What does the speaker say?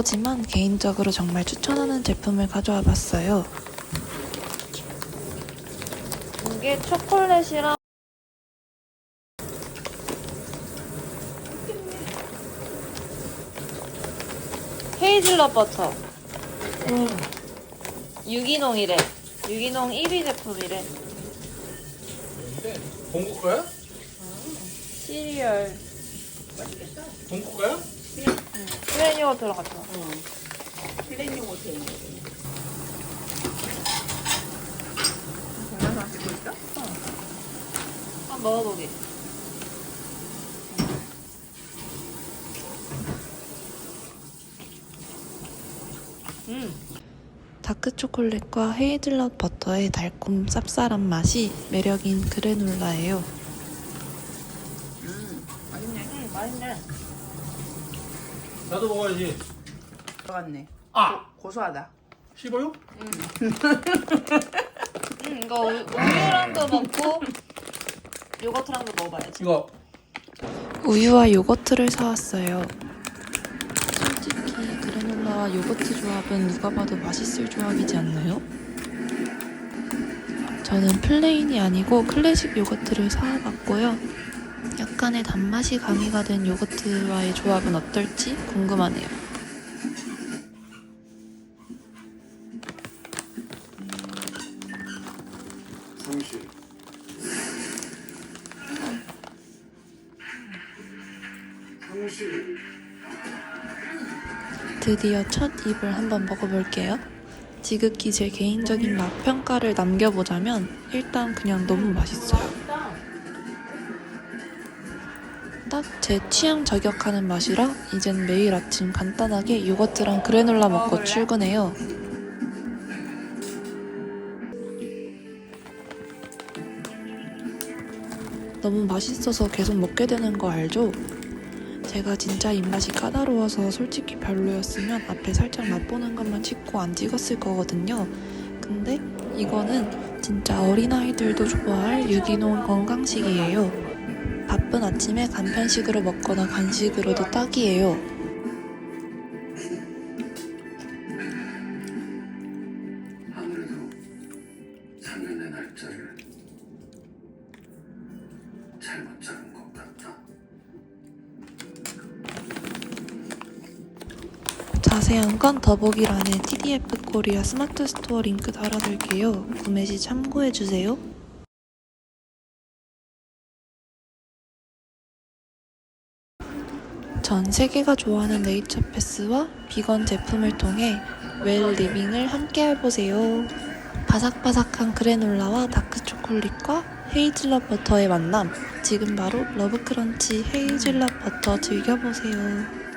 광고지만 개인적으로 정말 추천하는 제품을 가져와 봤어요. 이게 초콜릿이랑 헤이즐넛 버터. 유기농이래. 유기농 1위 제품이래. 본국 거야? 시리얼. 본국 거야? 플레인 요거트랑 같이 먹어. 플레인 요거트 있는 거. 동영상 찍고 있어? 한번 먹어보게. 음. 다크 초콜릿과 헤이즐넛 버터의 달콤 쌉쌀한 맛이 매력인 그래놀라예요. 음, 맛있네. 음, 맛있네. 나도 먹어야지. 들어갔네. 아! 고소하다. 씹어요? 음, 이거 우- 우유랑도 먹고 요거트랑도 먹어봐야지. 이거 우유와 요거트를 사왔어요. 솔직히 그래놀라와 요거트 조합은 누가 봐도 맛있을 조합이지 않나요? 저는 플레인이 아니고 클래식 요거트를 사와봤고요. 약간의 단맛이 가미가 된 요거트와의 조합은 어떨지 궁금하네요. 상실. 상실. 드디어 첫 입을 한번 먹어볼게요. 지극히 제 개인적인 맛 평가를 남겨보자면 일단 그냥 너무 맛있어요. 딱 제 취향 저격하는 맛이라 이젠 매일 아침 간단하게 요거트랑 그래놀라 먹고 출근해요. 너무 맛있어서 계속 먹게 되는 거 알죠? 제가 진짜 입맛이 까다로워서 솔직히 별로였으면 앞에 살짝 맛보는 것만 찍고 안 찍었을 거거든요. 근데 이거는 진짜 어린아이들도 좋아할 유기농 건강식이에요. 바쁜 아침에 간편식으로 먹거나 간식으로도 딱이에요. 자세한 건 더보기란에 TDF 코리아 스마트 스토어 링크 달아둘게요. 구매 시 참고해주세요. 전 세계가 좋아하는 네이처 패스와 비건 제품을 통해 웰 리빙을 함께 해보세요. 바삭바삭한 그래놀라와 다크 초콜릿과 헤이즐넛 버터의 만남. 지금 바로 러브크런치 헤이즐넛 버터 즐겨보세요.